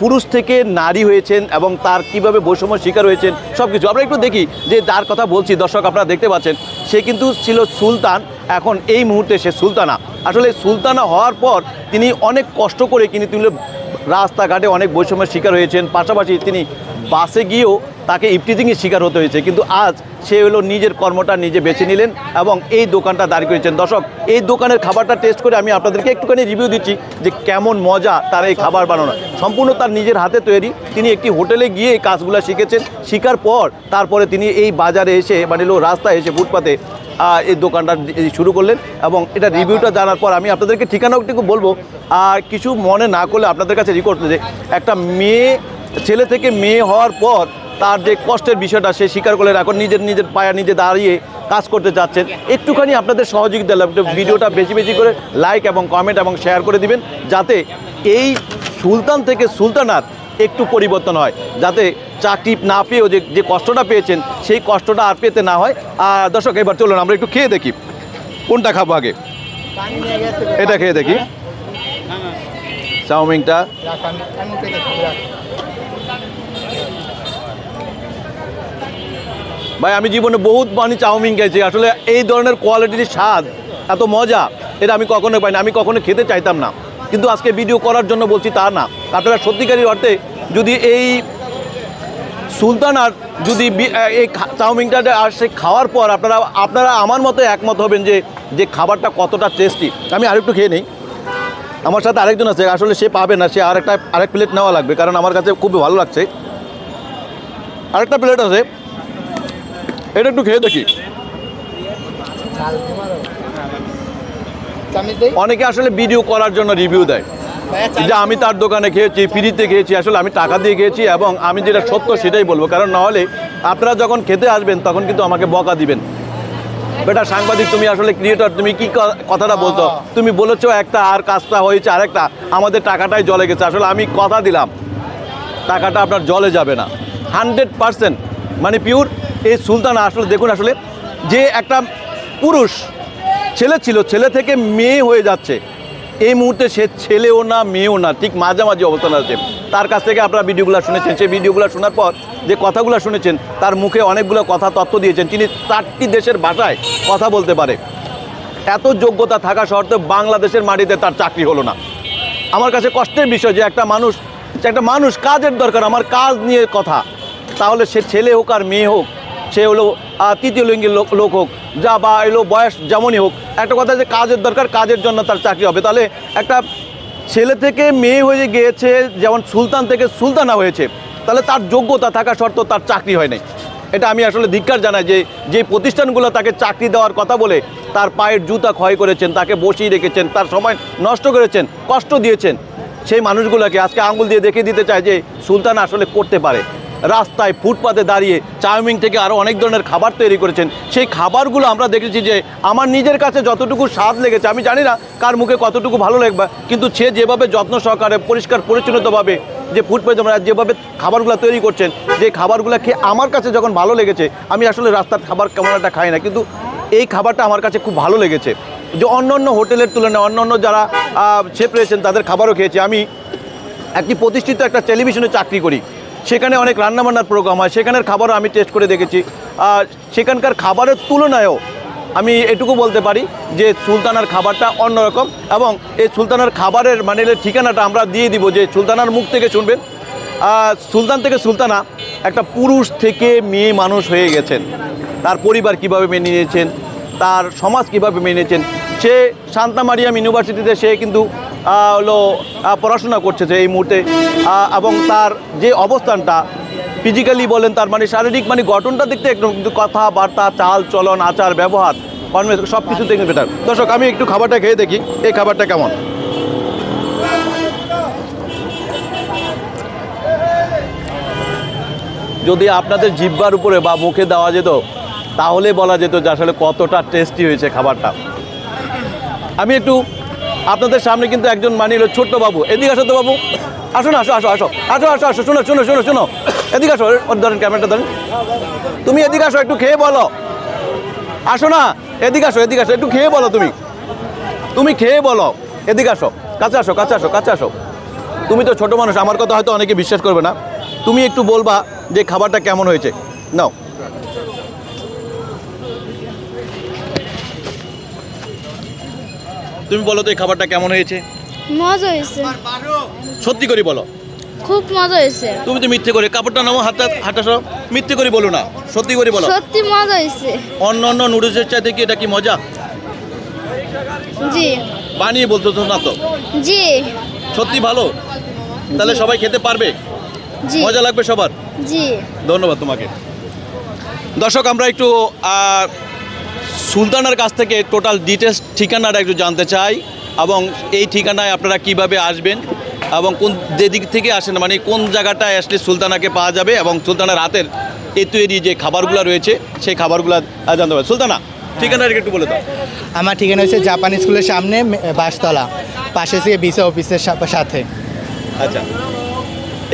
পুরুষ থেকে নারী হয়েছেন এবং তার কীভাবে বৈষম্য শিকার হয়েছেন সব কিছু আমরা একটু দেখি যে যার কথা বলছি, দর্শক আপনারা দেখতে পাচ্ছেন, সে কিন্তু ছিল সুলতান। এখন এই মুহূর্তে সে সুলতানা। আসলে সুলতানা হওয়ার পর তিনি অনেক কষ্ট করে কিন্তু রাস্তাঘাটে অনেক বৈষম্যের শিকার হয়েছেন। পাশাপাশি তিনি বাসে গিয়েও তাকে ইফটিজিংয়ের শিকার হতে হয়েছে। কিন্তু আজ সে হলো নিজের কর্মটা নিজে বেছে নিলেন এবং এই দোকানটা দাঁড় করেছেন। দর্শক, এই দোকানের খাবারটা টেস্ট করে আমি আপনাদেরকে একটুখানি রিভিউ দিচ্ছি যে কেমন মজা তার এই খাবার বানানো সম্পূর্ণ তার নিজের হাতে তৈরি। তিনি একটি হোটেলে গিয়ে এই কাজগুলো শিখেছেন। শেখার পর তারপরে তিনি এই বাজারে এসে মানে রাস্তায় এসে ফুটপাতে এই দোকানটা শুরু করলেন এবং এটা রিভিউটা জানার পর আমি আপনাদেরকে ঠিকানাটিকে বলব। আর কিছু মনে না করলে আপনাদের কাছে রিকোয়েস্ট যে একটা মেয়ে, ছেলে থেকে মেয়ে হওয়ার পর তার যে কষ্টের বিষয়টা সে স্বীকার করলেন এখন নিজের নিজের পায়া নিজে দাঁড়িয়ে কাজ করতে চাচ্ছেন। একটুখানি আপনাদের সহযোগিতা লাগবে। ভিডিওটা বেশি বেশি করে লাইক এবং কমেন্ট এবং শেয়ার করে দিবেন যাতে এই সুলতান থেকে সুলতানার একটু পরিবর্তন হয় যাতে চাকরি না পেয়েও যে যে কষ্টটা পেয়েছেন সেই কষ্টটা আর পেতে না হয়। আর দর্শক এবার চলুন আমরা একটু খেয়ে দেখি। কোনটা খাব আগে? এটা খেয়ে দেখি। চাউমিনটা। ভাই, আমি জীবনে বহুত মানে চাউমিন খেয়েছি। আসলে এই ধরনের কোয়ালিটির স্বাদ, এত মজা, এটা আমি কখনো পাইনি। আমি কখনো খেতে চাইতাম না। কিন্তু আজকে ভিডিও করার জন্য বলছি তা না। আপনারা সত্যিকারের অর্থে যদি এই সুলতানার যদি এই চাউমিনটা আর সে খাওয়ার পর আপনারা আপনারা আমার মতো একমত হবেন যে যে খাবারটা কতটা টেস্টি আমি আরেকটু খেয়ে নিই। আমার সাথে আরেকজন আছে, আসলে সে পাবে না, সে আরেকটা, আরেক প্লেট নেওয়া লাগবে, কারণ আমার কাছে খুবই ভালো লাগছে। আরেকটা প্লেট আছে। এটা একটু খেয়ে দেখি। অনেকে আসলে ভিডিও করার জন্য রিভিউ দেয়। যে আমি তার দোকানে খেয়েছি, ফ্রিতে খেয়েছি, আসলে আমি টাকা দিয়ে খেয়েছি এবং আমি যেটা সত্য সেটাই বলব। কারণ নাহলে আপনারা যখন খেতে আসবেন, তখন কিন্তু আমাকে বকা দিবেন। বেটা সাংবাদিক, তুমি আসলে ক্রিয়েটর তুমি কি কথাটা বলছো? তুমি বলেছ একটা, আর কাজটা হয়েছে আরেকটা। আমাদের টাকাটাই জলে গেছে। আসলে আমি কথা দিলাম। টাকাটা আপনার জলে যাবে না। হান্ড্রেড পারসেন্ট মানে পিওর এই সুলতানা আসলে, দেখুন আসলে, যে একটা পুরুষ, ছেলে ছিল, ছেলে থেকে মেয়ে হয়ে যাচ্ছে। এই মুহূর্তে সে ছেলেও না, মেয়েও না, ঠিক মাঝামাঝি অবস্থান আছে। তার কাছ থেকে আপনারা ভিডিওগুলো শুনেছেন। সেই ভিডিওগুলো শোনার পর যে কথাগুলো শুনেছেন, তার মুখে অনেকগুলো কথা তথ্য দিয়েছেন। তিনি চারটি দেশের ভাষায় কথা বলতে পারে। এত যোগ্যতা থাকা সত্ত্বেও বাংলাদেশের মাটিতে তার চাকরি হলো না। আমার কাছে কষ্টের বিষয় যে একটা মানুষ একটা মানুষ, কাজের দরকার, আমার কাজ নিয়ে কথা। তাহলে সে ছেলে হোক আর মেয়ে হোক সে হলো তৃতীয় লিঙ্গের লোক লোক হোক, যা বা এলো বয়স যেমনই হোক। একটা কথা যে কাজের দরকার, কাজের জন্য তার চাকরি হবে। তাহলে একটা ছেলে থেকে মেয়ে হয়ে গিয়েছে, যেমন সুলতান থেকে সুলতানা হয়েছে, তাহলে তার যোগ্যতা থাকা সত্ত্বেও তার চাকরি হয় নাই। এটা আমি আসলে ধিক্কার জানাই যে যে প্রতিষ্ঠানগুলো তাকে চাকরি দেওয়ার কথা বলে, তার পায়ের জুতা ক্ষয় করেছেন, তাকে বসিয়ে রেখেছেন, তার সময় নষ্ট করেছেন, কষ্ট দিয়েছেন। সেই মানুষগুলোকে আজকে আঙুল দিয়ে দেখিয়ে দিতে চায় যে, সুলতান আসলে করতে পারে। রাস্তায় ফুটপাতে দাঁড়িয়ে চাউমিন থেকে আরও অনেক ধরনের খাবার তৈরি করেছেন। সেই খাবারগুলো আমরা দেখেছি যে আমার নিজের কাছে যতটুকু স্বাদ লেগেছে, আমি জানি না কার মুখে কতটুকু ভালো লাগবে, কিন্তু সে যেভাবে যত্ন সহকারে, পরিষ্কার, পরিচ্ছন্নতাভাবে যে ফুড আমরা যেভাবে খাবারগুলো তৈরি করছেন, যে খাবারগুলো খেয়ে আমার কাছে যখন ভালো লেগেছে, আমি আসলে রাস্তার খাবার কেমন একটা খাই না, কিন্তু এই খাবারটা আমার কাছে খুব ভালো লেগেছে। যে অন্য অন্য হোটেলের তুলনায়, অন্য অন্য যারা শেফ রয়েছেন, তাদের খাবারও খেয়েছি। আমি একটি প্রতিষ্ঠিত একটা টেলিভিশনে চাকরি করি। সেখানে অনেক রান্নাবান্নার প্রোগ্রাম হয়, সেখানের খাবারও আমি টেস্ট করে দেখেছি। আর সেখানকার খাবারের তুলনায়ও আমি এটুকু বলতে পারি যে সুলতানার খাবারটা অন্যরকম এবং এই সুলতানার খাবারের মানে ঠিকানাটা আমরা দিয়ে দিব যে সুলতানার মুখ থেকে শুনবেন। সুলতান থেকে সুলতানা একটা পুরুষ থেকে মেয়ে মানুষ হয়ে গেছেন। তার পরিবার কীভাবে মেনে নিয়েছেন, তার সমাজ কীভাবে মেনেছেন সে শান্তা মারিয়াম ইউনিভার্সিটিতে সে কিন্তু হলো পড়াশোনা করছে যে এই মুহূর্তে। এবং তার যে অবস্থানটা ফিজিক্যালি বলেন, তার মানে শারীরিক মানে গঠনটা দেখতে একদম কিন্তু কথাবার্তা, চাল, চলন, আচার, ব্যবহার সব কিছু দেখতে বেটার। দর্শক, আমি একটু খাবারটা খেয়ে দেখি, এই খাবারটা কেমন? যদি আপনাদের জিব্বার উপরে বা মুখে দেওয়া যেত, তাহলে বলা যেত যে আসলে কতটা টেস্টি হয়েছে খাবারটা। আমি একটু আপনাদের সামনে কিন্তু একজন মানি হলো ছোট্ট বাবু। এদিকে আসো তো বাবু। আসো না, আসো আসো আসো। আসো আসো আসো, শোনো শোনো শোনো শোনো। এদিকে আসো, ওর ধরেন ক্যামেরাটা ধরেন। তুমি এদিকে আসো, একটু খেয়ে বলো। আসো না, এদিকে আসো এদিকে আসো, একটু খেয়ে বলো তুমি। তুমি খেয়ে বলো। এদিকে আসো, কাছে আসো কাছে আসো কাছে আসো। তুমি তো ছোট মানুষ, আমার কথা হয়তো অনেকে বিশ্বাস করবে না। তুমি একটু বলবা যে খাবারটা কেমন হয়েছে। নাও। তুমি বলো তো এই খাবারটা কেমন হয়েছে? মজা হয়েছে। সত্যি করে বলো। খুব মজা হয়েছে। তুমি তো মিথ্যে করে কাপড়টা নামো হাতটা হাতটা সব মিথ্যে করে বলো না। সত্যি করে বলো। সত্যি মজা হয়েছে। অন্য অন্য নুডলসের চাইতে কি এটা কি মজা? জি। বানিয়ে বলতো তো না তো? জি। সত্যি ভালো? তাহলে সবাই খেতে পারবে? জি। মজা লাগবে সবার? জি। ধন্যবাদ তোমাকে। দর্শক আমরা একটু সুলতানার কাছ থেকে টোটাল ডিটেলস ঠিকানাটা একটু জানতে চাই এবং এই ঠিকানায় আপনারা কীভাবে আসবেন এবং কোন যে দিক থেকে আসেন মানে কোন জায়গাটায় আসলে সুলতানাকে পাওয়া যাবে এবং সুলতানার হাতের এ তৈরি যে খাবারগুলো রয়েছে সেই খাবারগুলো জানতে পারবেন। সুলতানা ঠিকানাটা একটু বলে দাও। আমার ঠিকানা হচ্ছে জাপান স্কুলের সামনে বাসতলা পাশে থেকে বিসা অফিসের সাথে। আচ্ছা।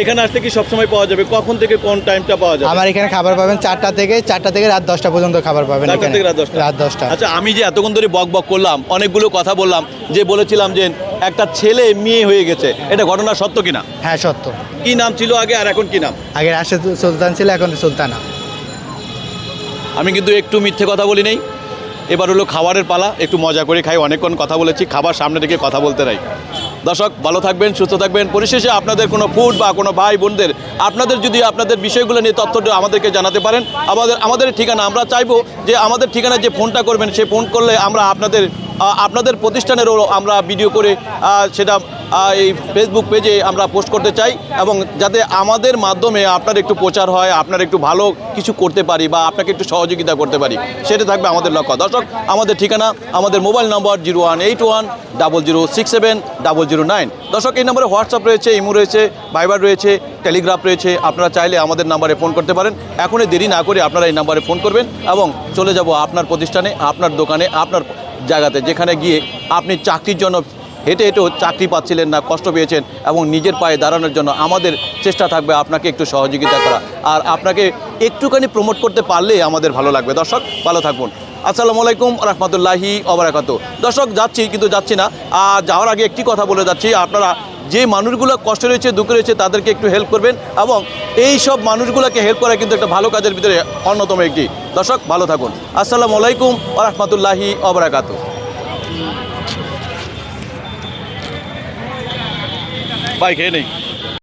এখানে আসলে কি সবসময় পাওয়া যাবে? কখন থেকে কোন টাইমটা পাওয়া যাবে? আমার এখানে খাবার পাবেন চারটা থেকে চারটা থেকে রাত দশটা পর্যন্ত খাবার পাবেন চারটা থেকে রাত দশটা। রাত দশটা। আচ্ছা আমি যে এতক্ষণ ধরে বক বক করলাম অনেকগুলো কথা বললাম যে বলেছিলাম যে একটা ছেলে মেয়ে হয়ে গেছে এটা ঘটনা সত্য কিনা? হ্যাঁ সত্য। কি নাম ছিল আগে আর এখন কি নাম? আগে রাশিদ সুলতান ছিল এখন সুলতানা। আমি কিন্তু একটু মিথ্যে কথা বলি নেই। এবার হলো খাবারের পালা একটু মজা করে খাই। অনেকক্ষণ কথা বলেছি খাবার সামনে রেখে কথা বলতে নাই। দর্শক, ভালো থাকবেন, সুস্থ থাকবেন। পরিশেষে আপনাদের কোনো ফুড বা কোনো ভাই বোনদের, আপনাদের যদি আপনাদের বিষয়গুলো নিয়ে তথ্যটা আমাদেরকে জানাতে পারেন, আমাদের আমাদের ঠিকানা, আমরা চাইব যে আমাদের ঠিকানায় যে ফোনটা করবেন সেই ফোন করলে আমরা আপনাদের আপনাদের প্রতিষ্ঠানেরও আমরা ভিডিও করে সেটা এই ফেসবুক পেজে আমরা পোস্ট করতে চাই এবং যাতে আমাদের মাধ্যমে আপনার একটু প্রচার হয়, আপনার একটু ভালো কিছু করতে পারি বা আপনাকে একটু সহযোগিতা করতে পারি, সেটা থাকবে আমাদের লক্ষ্য। দর্শক, আমাদের ঠিকানা, আমাদের mobile number zero one eight one double zero six seven double zero nine. দর্শক, এই নম্বরে হোয়াটসঅ্যাপ রয়েছে, ইমো রয়েছে, ভাইবার রয়েছে, টেলিগ্রাফ রয়েছে, আপনারা চাইলে আমাদের নাম্বারে ফোন করতে পারেন। এখনই দেরি না করে আপনারা এই নাম্বারে ফোন করবেন এবং চলে যাব আপনার প্রতিষ্ঠানে, আপনার দোকানে, আপনার জায়গাতে, যেখানে গিয়ে আপনি চাকরির জন্য হেঁটে হেঁটেও চাকরি পাচ্ছিলেন না, কষ্ট পেয়েছেন এবং নিজের পায়ে দাঁড়ানোর জন্য আমাদের চেষ্টা থাকবে আপনাকে একটু সহযোগিতা করা। আর আপনাকে একটুখানি প্রমোট করতে পারলে আমাদের ভালো লাগবে। দর্শক, ভালো থাকুন আসসালামু আলাইকুম রহমতুল্লাহি অবরাকাত দর্শক, যাচ্ছি কিন্তু যাচ্ছি না। আর যাওয়ার আগে একটি কথা বলে যাচ্ছি, আপনারা যে মানুষগুলো কষ্ট রয়েছে, দুঃখ রয়েছে, তাদেরকে একটু হেল্প করবেন এবং এই সব মানুষগুলোকে হেল্প করা কিন্তু একটা ভালো কাজের ভিতরে অন্যতম একটি। দর্শক, ভালো থাকুন। আসসালামু আলাইকুম রহমতুল্লাহি অবরাকাত ভাই খেয়ে নেই